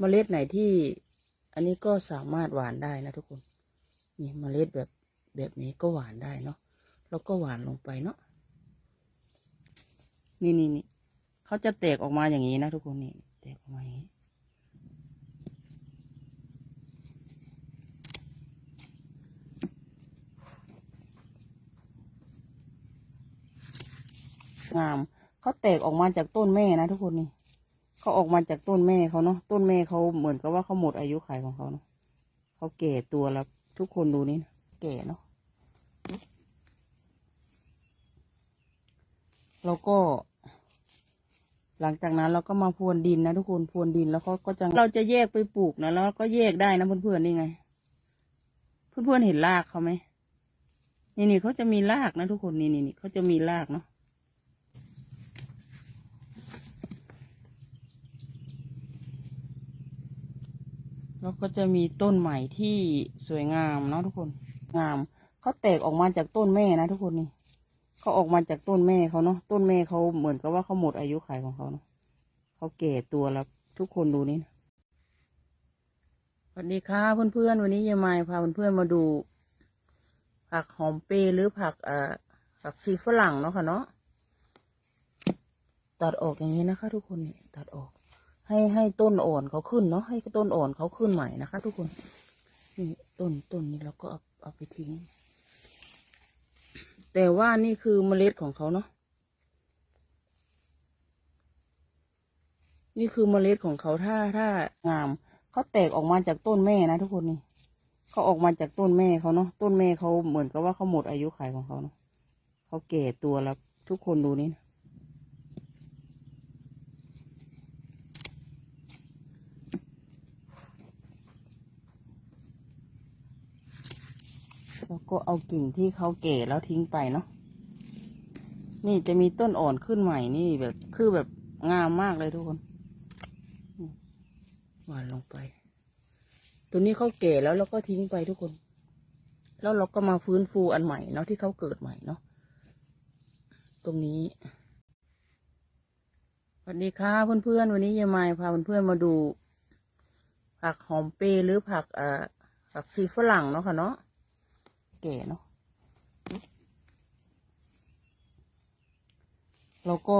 เมล็ดไหนที่ อันนี้ก็สามารถหวานได้นะทุกคน นี่เมล็ดแบบแบบนี้ก็หวานได้เนาะแล้วก็หวานลงไปเนาะนี่นี่นี่เขาจะแตกออกมาอย่างนี้นะทุกคนนี่แตกออกมาอย่างนี้งามเขาแตกออกมาจากต้นแม่นะทุกคนนี่ เขาออกมาจากต้นแม่เขาเนาะต้นแม่เขาเหมือนกับว่าเขาหมดอายุขัยของเขาเนาะเขาแก่ตัวแล้ว ทุกคนดูนี่นะแก่เนาะแล้วก็ หลังจากนั้นเราก็มาพรวนดินนะทุกคนพรวนดินแล้วเขาก็จะเราจะแยกไปปลูกนะแล้วก็แยกได้นะเพื่อนๆนี่ไง เพื่อนๆเห็นรากเขาไหมนี่นี่เขาจะมีรากนะทุกคนนี่นี่นี่เขาจะมีรากเนาะ แล้วก็จะมีต้นใหม่ที่สวยงามเนาะทุกคน งามเขาแตกออกมาจากต้นแม่นะทุกคนนี่เขาออกมาจากต้นแม่เขาเนาะต้นแม่เขาเหมือนกับว่าเขาหมดอายุขัยของเขาเนาะเขาแก่ตัวแล้วทุกคนดูนี่นะสวัสดีค่ะเพื่อนๆวันนี้ยายมายพาเพื่อนๆมาดู ผักหอมเปรย์หรือผักเอ่อผักชีฝรั่งเนาะค่ะเนาะตัดออกอย่างนี้นะคะ ทุกคนตัดออก ให้ให้ต้นอ่อนเขาขึ้นเนาะให้ต้นอ่อนเขาขึ้นใหม่นะคะ ทุกคนนี่ต้นต้นนี้เราก็เอาเอาไปทิ้ง แต่ว่านี่คือเมล็ดของเขาเนาะนี่คือเมล็ดของเขาถ้าถ้างามเขาแตกออกมาจากต้นแม่นะทุกคนนี่เขาออกมาจากต้นแม่เขาเนาะต้นแม่เขาเหมือนกับว่าเขาหมดอายุขัยของเขาเนาะเขาแก่ตัวแล้วทุกคนดูนี่ แล้วก็เอากิ่งที่เขาแก่แล้วทิ้งไปเนาะนี่จะมีต้นอ่อนขึ้นใหม่นี่แบบคือแบบงามมากเลยทุกคนหวานลงไป ตัวนี้เขาแก่แล้วเราก็ทิ้งไปทุกคน แล้วเราก็มาฟื้นฟูอันใหม่เนาะที่เขาเกิดใหม่เนาะตรงนี้สวัสดีค่ะเพื่อนๆวันนี้ยายมาพาเพื่อนๆมาดู ผักหอมเปรย์หรือผักเอ่อผักชีฝรั่งเนาะค่ะเนาะ แก่เนาะแล้วก็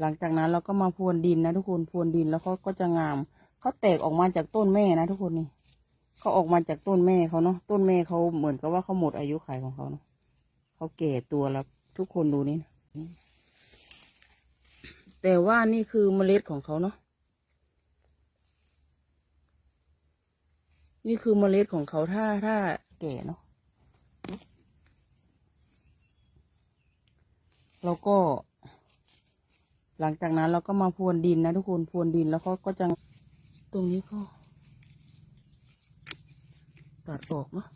หลังจากนั้นเราก็มาพรวนดินนะทุกคนพรวนดินแล้วเขาก็จะงามเขาแตกออกมาจากต้นแม่นะทุกคนนี่เขาออกมาจากต้นแม่เขาเนาะต้นแม่เขาเหมือนกับว่าเขาหมดอายุขัยของเขาเนาะเขาแก่ตัวแล้ว ทุกคนดูนี่นะแต่ว่านี่คือเมล็ดของเขาเนาะนี่คือเมล็ดของเขาถ้าถ้า แก่เนาะแล้วก็ หลังจากนั้นเราก็มาพรวนดินนะทุกคนพรวนดินแล้วเขาก็จะตรงนี้ก็ตัดออกเนาะ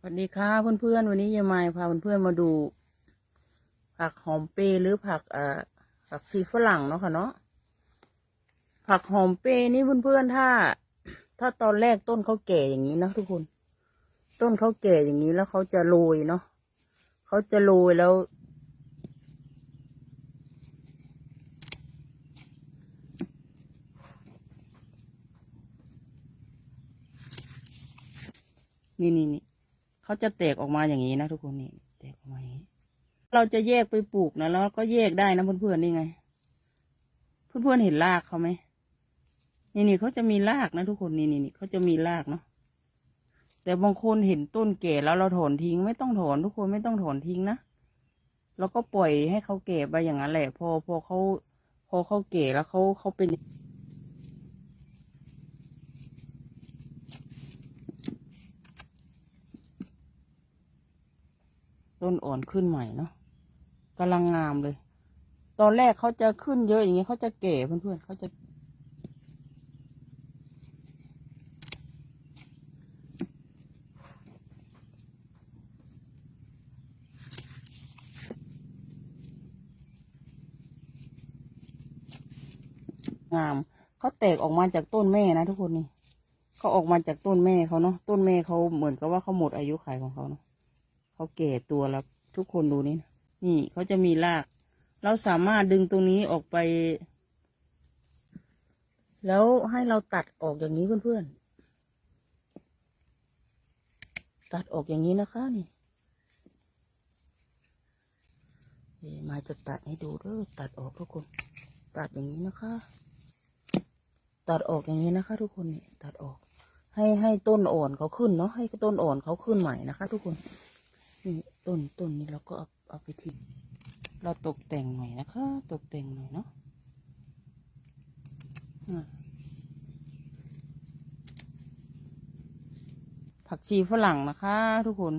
สวัสดีค่ะเพื่อนๆวันนี้ยายมายพาเพื่อนๆมาดู ผักหอมเปรย์หรือผักเอ่อผักชีฝรั่งเนาะค่ะเนาะผักหอมเปรย์นี่เพื่อนๆถ้า ถ้าตอนแรกต้นเขาแก่อย่างนี้นะทุกคน ต้นเขาแก่อย่างนี้แล้วเขาจะโรยเนาะเขาจะโรยแล้ว นี่นี่นี่เขาจะแตกออกมาอย่างนี้นะทุกคนนี่แตกออกมา เราจะแยกไปปลูกนะแล้วก็แยกได้นะเพื่อนๆนี่ไง เพื่อนๆเห็นรากเขาไหมนี่นี่เขาจะมีรากนะทุกคนนี่นี่นี่เขาจะมีรากเนาะแต่บางคนเห็นต้นแก่แล้วเราถอนทิ้งไม่ต้องถอนทุกคนไม่ต้องถอนทิ้งนะเราก็ปล่อยให้เขาแก่ไปอย่างนั้นแหละ พอพอเขาพอเขาแก่แล้วเขาเขาเป็นต้นอ่อนขึ้นใหม่เนาะ กำลังงามเลย ตอนแรกเขาจะขึ้นเยอะอย่างเงี้ยเขาจะเก๋เพื่อนๆเขาจะงามเขาแตกออกมาจากต้นแม่นะทุกคนนี่เขาออกมาจากต้นแม่เขาเนาะต้นแม่เขาเหมือนกับว่าเขาหมดอายุขัยของเขาเนาะเขาแก่ตัวแล้วทุกคนดูนี่นะ นี่เขาจะมีราก เราสามารถดึงตรงนี้ออกไป แล้วให้เราตัดออกอย่างนี้เพื่อนๆ ตัดออกอย่างนี้นะคะนี่มาจะตัดให้ดูด้อตัดออกทุกคน ตัดอย่างนี้นะคะ ตัดออกอย่างนี้นะคะ ทุกคนนี่ตัดออก ให้ให้ต้นอ่อนเขาขึ้นเนาะให้ต้นอ่อนเขาขึ้นใหม่นะคะ ทุกคนนี่ต้นต้นนี้เราก็เอา เอาไปทิ้งเราตกแต่งหน่อยนะคะ ตกแต่งหน่อยเนาะอะผักชีฝรั่งนะคะ ทุกคน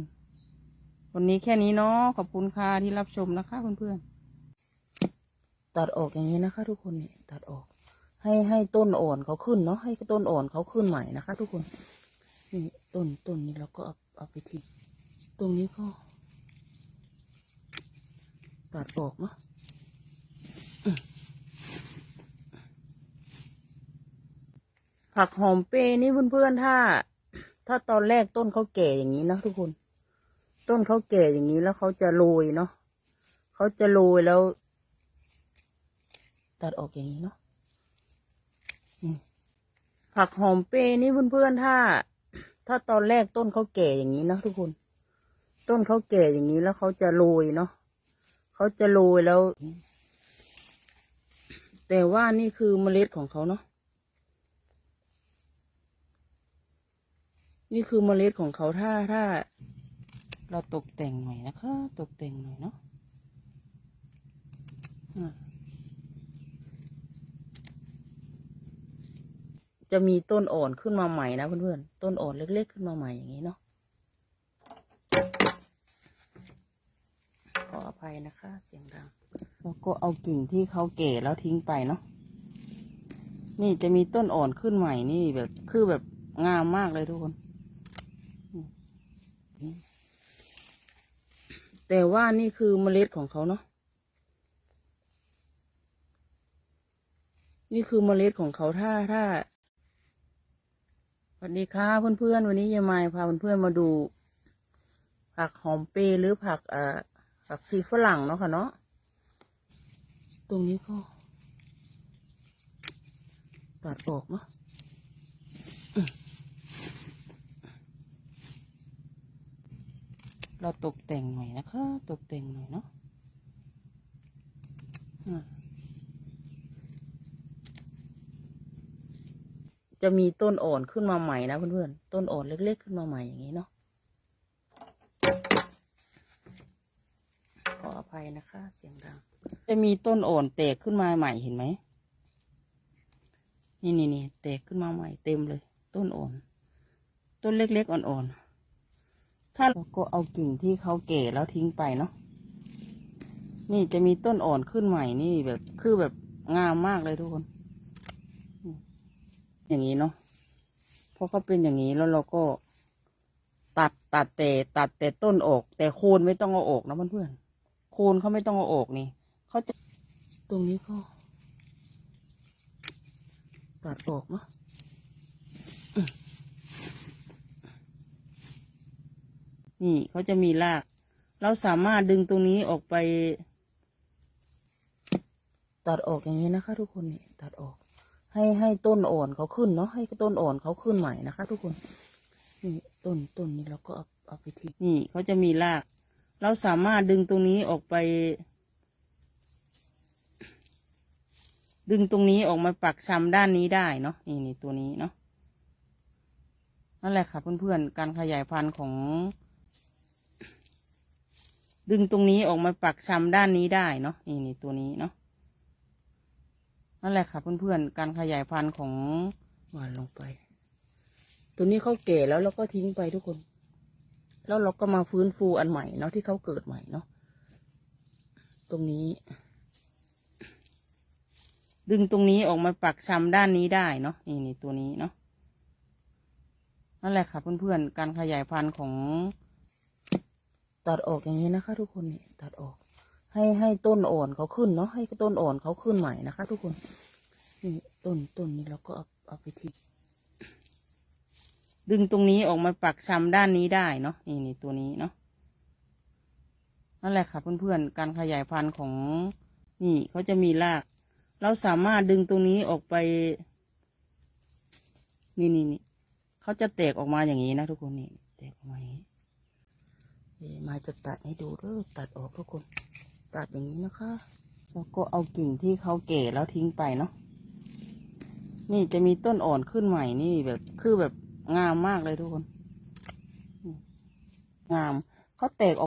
วันนี้แค่นี้เนาะขอบคุณค่ะที่รับชมนะคะเพื่อนๆตัดออกอย่างนี้นะคะ ทุกคนนี่ตัดออก ให้ให้ต้นอ่อนเขาขึ้นเนาะให้ต้นอ่อนเขาขึ้นใหม่นะคะ ทุกคนนี่ต้นต้นนี้เราก็เอาเอาไปทิ้งตรงนี้ก็ ตัดออกเนาะผักหอมเปรย์นี่เพื่อนๆถ้า ถ้าตอนแรกต้นเขาแก่อย่างนี้นะทุกคน ต้นเขาแก่อย่างนี้แล้วเขาจะโรยเนาะเขาจะโรยแล้ว ตัดออกอย่างนี้เนาะผักหอมเปรย์นี่เพื่อนๆถ้า ถ้าตอนแรกต้นเขาแก่อย่างนี้นะทุกคน ต้นเขาแก่อย่างนี้แล้วเขาจะโรยเนาะ เขาจะโรยแล้ว แต่ว่านี่คือเมล็ดของเขาเนาะนี่คือเมล็ดของเขาถ้าถ้า เราตกแต่งหน่อยนะคะ ตกแต่งหน่อยเนาะอะจะมีต้นอ่อนขึ้นมาใหม่นะเพื่อนๆต้นอ่อนเล็กๆขึ้นมาใหม่อย่างนี้เนาะ ขออ ภัยนะคะ เสียงดัง แล้วก็เอากิ่งที่เขาแก่แล้วทิ้งไปเนาะ นี่จะมีต้นอ่อนขึ้นใหม่นี่แบบคือแบบงามมากเลยทุกคน แต่ว่านี่คือเมล็ดของเขาเนาะ นี่คือเมล็ดของเขาถ้าถ้าสวัสดีค่ะเพื่อนๆ วันนี้ยายมายพาเพื่อนๆมาดูผักหอมเปรย์หรือผักอ่า ผักชีฝรั่งเนาะค่ะเนาะ ตรงนี้ก็ตัดออกเนาะเราตกแต่งหน่อยนะคะ ตกแต่งหน่อยเนาะจะมีต้นอ่อนขึ้นมาใหม่นะเพื่อนๆ ต้นอ่อนเล็กๆ ขึ้นมาใหม่อย่างนี้เนาะ ขออ ภัยนะคะ เสียงดัง จะมีต้นอ่อนแตกขึ้นมาใหม่เห็นไหม นี่นี่นี่แตกขึ้นมาใหม่เต็มเลย ต้นอ่อนต้นเล็กๆอ่อนๆ ถ้าเราก็เอากิ่งที่เขาแก่แล้วทิ้งไปเนาะ นี่จะมีต้นอ่อนขึ้นใหม่นี่แบบคือแบบงามมากเลยทุกคน อย่างนี้เนาะเพราะเขาเป็นอย่างนี้แล้วเราก็ตัดตัดแต่ตัดแต่ต้นออก แต่โคนไม่ต้องเอาออกนะเพื่อนๆ คนเขาไม่ต้องเอาออกนี่เขาจะตรงนี้ก็ตัดออกเนาะอืมนี่เขาจะมีราก เราสามารถดึงตรงนี้ออกไป ตัดออกอย่างนี้นะคะ ทุกคนนี่ตัดออก ให้ให้ต้นอ่อนเขาขึ้นเนาะให้ต้นอ่อนเขาขึ้นใหม่นะคะ ทุกคน นี่ต้นต้นนี้เราก็เอาเอาไปทิ้งนี่เขาจะมีราก เราสามารถดึงตรงนี้ออกไป ดึงตรงนี้ออกมาปักชำด้านนี้ได้เนาะนี่นี่ตัวนี้เนาะนั่นแหละค่ะเพื่อนๆการขยายพันธุ์ของ ดึงตรงนี้ออกมาปักชำด้านนี้ได้เนาะนี่นี่ตัวนี้เนาะนั่นแหละค่ะเพื่อนๆการขยายพันธุ์ของหวานลงไป ตัวนี้เขาแก่แล้วเราก็ทิ้งไปทุกคน แล้วเราก็มาฟื้นฟูอันใหม่เนาะที่เขาเกิดใหม่เนาะตรงนี้ ดึงตรงนี้ออกมาปักชำด้านนี้ได้เนาะนี่นี่ตัวนี้เนาะนั่นแหละค่ะเพื่อนๆการขยายพันธุ์ของ ตัดออกอย่างนี้นะคะ ทุกคนนี่ตัดออก ให้ให้ต้นอ่อนเขาขึ้นเนาะให้ต้นอ่อนเขาขึ้นใหม่นะคะ ทุกคนนี่ต้นต้นนี้เราก็เอาเอาไปทิ้ง ดึงตรงนี้ออกมาปักชำด้านนี้ได้เนาะนี่นี่ตัวนี้เนาะนั่นแหละค่ะเพื่อนๆการขยายพันธุ์ของนี่เขาจะมีราก เราสามารถดึงตรงนี้ออกไป นี่นี่นี่เขาจะแตกออกมาอย่างนี้นะทุกคนนี่แตกออกมาอย่างนี้มาจะตัดให้ดูเด้อตัดออกทุกคน ตัดอย่างนี้นะคะแล้วก็เอากิ่งที่เขาแก่แล้วทิ้งไปเนาะนี่จะมีต้นอ่อนขึ้นใหม่นี่แบบคือแบบ งามมากเลยทุกคน งามเขาแตกออก